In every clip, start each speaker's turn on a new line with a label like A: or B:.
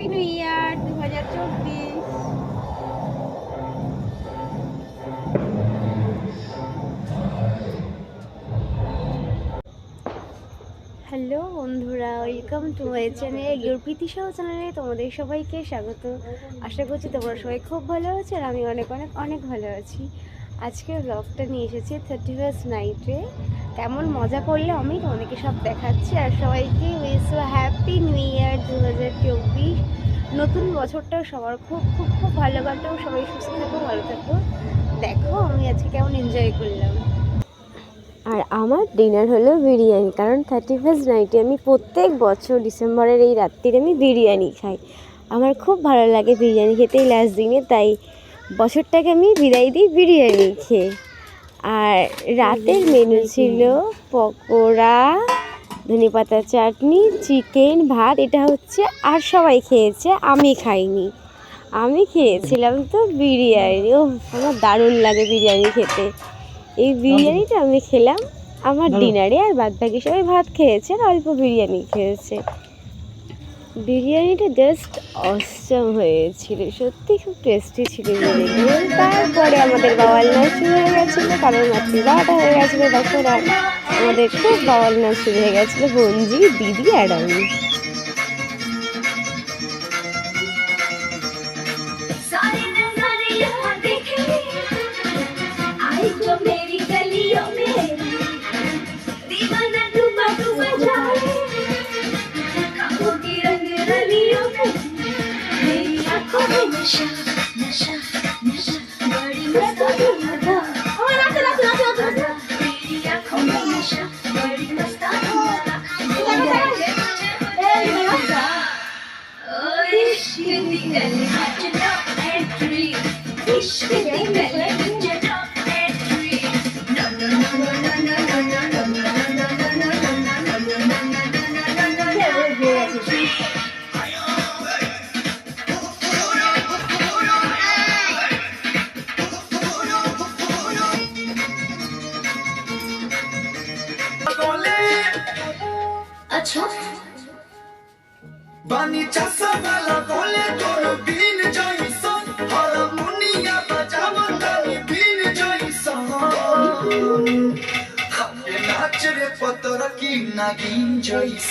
A: Happy new year দু হাজার চব্বিশ হ্যালো বন্ধুরা ওয়েলকাম টু মাই চ্যানেল গুরপ্রীতি সহ চ্যানেলে তোমাদের সবাইকে স্বাগত। আশা করছি তোমরা সবাই খুব ভালো আছো আর আমি অনেক অনেক অনেক ভালো আছি। আজকে ব্লগটা নিয়ে এসেছি থার্টি ফার্স্ট নাইটে কেমন মজা করলে আমি তোমাদেরকে সব দেখাচ্ছি। আর সবাইকে উইস হ্যাপি নিউ ইয়ার দু হাজার নতুন বছরটা সবার খুব খুব খুব ভালো কাটাও সবাই সুস্থ থাকো ভালো থাকো। দেখো আমি আজকে কেমন এনজয় করলাম। আর আমার ডিনার হলো বিরিয়ানি কারণ থার্টি ফার্স্ট নাইটে আমি প্রত্যেক বছর ডিসেম্বরের এই রাত্রিরে আমি বিরিয়ানি খাই। আমার খুব ভালো লাগে বিরিয়ানি খেতেই লাস্ট দিনে তাই বছরটাকে আমি বিদায় দিই বিরিয়ানি খেয়ে। আর রাতের মেনু ছিল পকোড়া ধনেপাতা চাটনি চিকেন ভাত এটা হচ্ছে আর সবাই খেয়েছে আমি খাইনি। আমি খেয়েছিলাম তো বিরিয়ানি। ও আমার দারুণ লাগে বিরিয়ানি খেতে। এই বিরিয়ানিটা আমি খেলাম আমার ডিনারে আর বাদ বাকি সবাই ভাত খেয়েছে আর অল্প বিরিয়ানি খেয়েছে। বিরিয়ানিটা জাস্ট অসম হয়েছিল। সত্যি খুব টেস্টি ছিল বিরিয়ানি। তারপরে আমাদের বাওয়াল নাচ শুরু হয়ে গেছিল, কারণ রাত্রি বারোটা হয়ে গেছিল, তখন আমাদের খুব বাওয়াল নাচ শুরু হয়ে গেছিল বঞ্জি দিদি, আর আমি।
B: Neşe, neşe, neşe. Yerime doyuyor da. Aman atın atın atın atın. Bir
C: yakın neşe. Yerime standa. Ich bin die Welt, ich bin die Welt. আছো? বানি চাষা বেলা বলে তোর বিন জয়স হারমোনিয়া বাজাবন গালি বিন জয়স হাতে নাচরে পতর কি নাগিন জয়স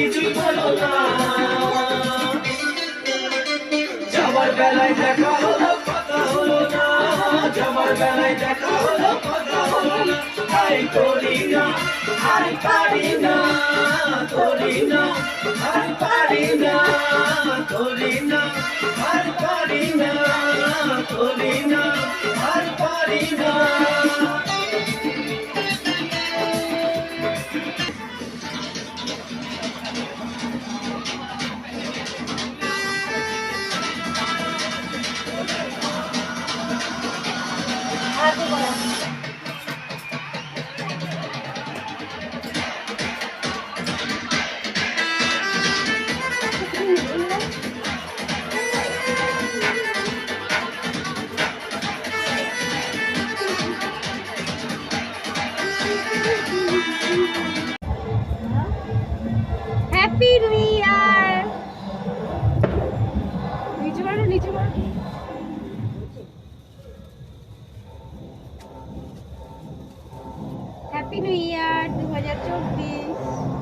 C: কিছুই ভালো বেলায় দেখা হলো, কথা হলো না। বেলায় দেখা হলো, কথা হলো না। করি না আর পারি না, করি না আর পারি না, করি হ্যাপি নিউ ইয়ার নিচে বাড়ো নিচে বাড়ো
D: হ্যাপি নিউ ইয়ার দু হাজার চব্বিশ।